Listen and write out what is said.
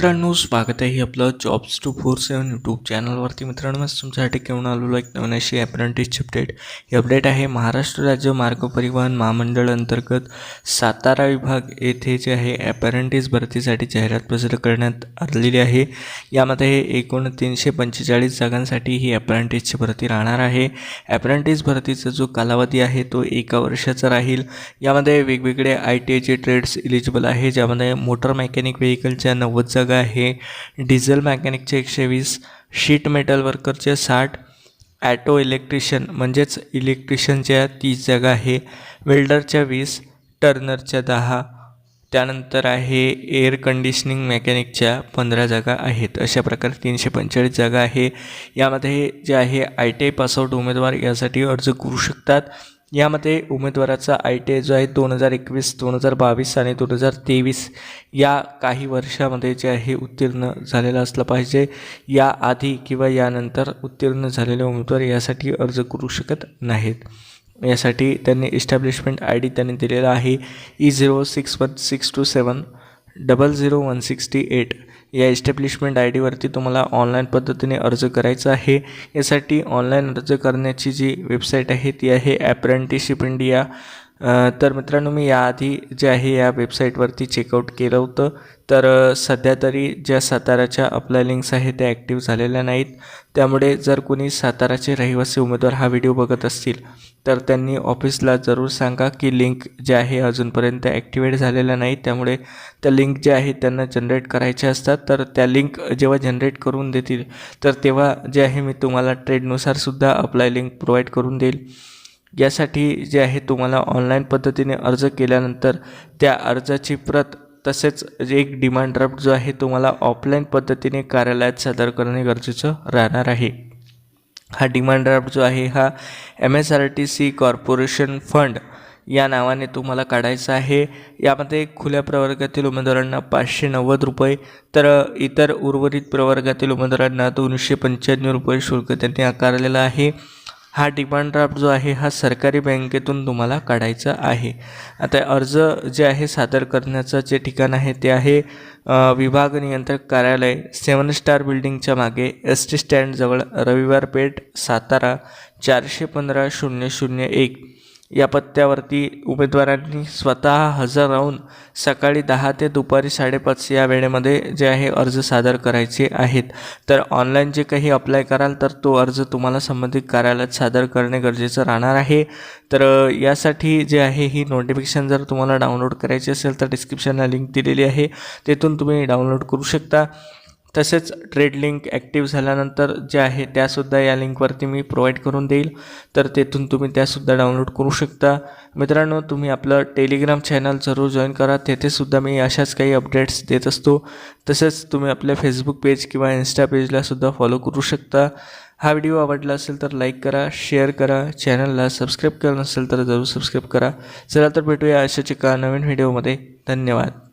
मित्रांनो स्वागत आहे आपलं jobs two four seven YouTube चॅनलवरती मित्रांनो तुमच्यासाठी घेऊन आलेलो एक नवीन अशी अप्रेंटिसची अपडेट ही अपडेट आहे महाराष्ट्र राज्य मार्ग परिवहन महामंडळ अंतर्गत सातारा विभाग येथे जे आहे अप्रेंटिस भरतीसाठी जाहिरात प्रसिद्ध करण्यात आलेली आहे. यामध्ये एकूण तीनशे पंचेचाळीस जागांसाठी ही अप्रेंटिसची भरती राहणार आहे. अप्रेंटिस भरतीचा जो कालावधी आहे तो एका वर्षाचा राहील. यामध्ये वेगवेगळे आय टी आयचे ट्रेड्स इलिजिबल आहे ज्यामध्ये मोटर मेकॅनिक व्हेकलच्या नव्वद जागा आहे. डिझेल मेकॅनिकचे एकशे वीस शीट मेटल वर्करचे साठ ॲटो इलेक्ट्रिशियन म्हणजेच इलेक्ट्रिशियनच्या तीस जागा आहे. वेल्डरच्या वीस टर्नरच्या दहा. त्यानंतर आहे एअर कंडिशनिंग मेकॅनिकच्या पंधरा जागा आहेत. अशा प्रकारे तीनशे पंचेचाळीस जागा आहे. यामध्ये जे आहे आय टी आय पासआउट उमेदवार यासाठी अर्ज करू शकतात. यामध्ये उमेदवाराचा आय टी आय जो आहे दोन हजार एकवीस दोन हजार बावीस आणि दोन हजार तेवीस या काही वर्षामध्ये जे आहे उत्तीर्ण झालेलं असलं पाहिजे. या आधी किंवा यानंतर उत्तीर्ण झालेले उमेदवार यासाठी अर्ज करू शकत नाहीत. यासाठी त्यांनी इस्टॅब्लिशमेंट आय डी त्यांनी दिलेला आहे. E zero six one six two seven double zero one sixty eight या एस्टॅब्लिशमेंट आय डीवरती तुम्हाला ऑनलाईन पद्धतीने अर्ज करायचा आहे. यासाठी ऑनलाईन अर्ज करण्याची जी वेबसाईट आहे ती आहे ॲप्रेंटिशिप इंडिया तर मित्रांनो मी याआधी जे आहे या वेबसाईटवरती चेकआउट केलं होतं. तर सध्या तरी ज्या साताराच्या अप्लाय लिंक्स आहेत त्या ॲक्टिव्ह झालेल्या नाहीत. त्यामुळे जर कोणी साताराचे रहिवासी उमेदवार हा व्हिडिओ बघत असतील तर त्यांनी ऑफिसला जरूर सांगा की लिंक जे आहे अजूनपर्यंत ॲक्टिवेट झालेल्या नाहीत त्यामुळे त्या लिंक ज्या आहेत त्यांना जनरेट करायच्या असतात. तर त्या लिंक जेव्हा जनरेट करून देतील तर तेव्हा जे आहे मी तुम्हाला ट्रेडनुसारसुद्धा अप्लाय लिंक प्रोव्हाइड करून देईल. यासाठी जे आहे तुम्हाला ऑनलाईन पद्धतीने अर्ज केल्यानंतर त्या अर्जाची प्रत तसेच जे एक डिमांड ड्राफ्ट जो आहे तुम्हाला ऑफलाईन पद्धतीने कार्यालयात सादर करणे गरजेचं राहणार आहे. हा डिमांड ड्राफ्ट जो आहे हा M S R T C corporation fund या नावाने तुम्हाला काढायचा आहे. यामध्ये खुल्या प्रवर्गातील उमेदवारांना पाचशे नव्वद रुपये तर इतर उर्वरित प्रवर्गातील उमेदवारांना दोनशे पंच्याण्णव रुपये शुल्क त्यांनी आकारलेलं आहे. हा डिमांड ड्राफ्ट जो आहे हा सरकारी बँकेतून तुम्हाला काढायचा आहे. आता अर्ज जे आहे सादर करण्याचं जे ठिकाण आहे ते आहे विभाग नियंत्रक कार्यालय सेवन स्टार बिल्डिंगच्या मागे एस टी स्टँडजवळ रविवार पेठ सातारा चारशे पंधरा शून्य शून्य एक. या पत्त्यावरती उमेदवारांनी स्वतः हजर राहून सकाळी दहा ते दुपारी साडेपाच या वेळेमध्ये जे आहे अर्ज सादर करायचे आहेत. तर ऑनलाईन जे काही अप्लाय कराल तर तो अर्ज तुम्हाला संबंधित कार्यालयात सादर करणे गरजेचं राहणार आहे. तर यासाठी जे आहे ही नोटिफिकेशन जर तुम्हाला डाउनलोड करायची असेल तर डिस्क्रिप्शनला लिंक दिलेली आहे. तेथून तुम्ही डाउनलोड करू शकता. तसेच ट्रेड लिंक ॲक्टिव्ह झाल्यानंतर जे आहे त्यासुद्धा या लिंकवरती मी प्रोव्हाइड करून देईल. तर तेथून तुम्ही त्यासुद्धा डाउनलोड करू शकता. मित्रांनो तुम्ही आपलं टेलिग्राम चॅनल जरूर जॉईन करा. तेथेसुद्धा मी अशाच काही अपडेट्स देत असतो. तसेच तुम्ही आपल्या फेसबुक पेज किंवा इन्स्टा पेजलासुद्धा फॉलो करू शकता. हा व्हिडिओ आवडला असेल तर लाईक करा शेअर करा. चॅनलला सबस्क्राईब केलं नसेल तर जरूर सबस्क्राईब करा. चला तर भेटूया अशाच एका नवीन व्हिडिओमध्ये धन्यवाद.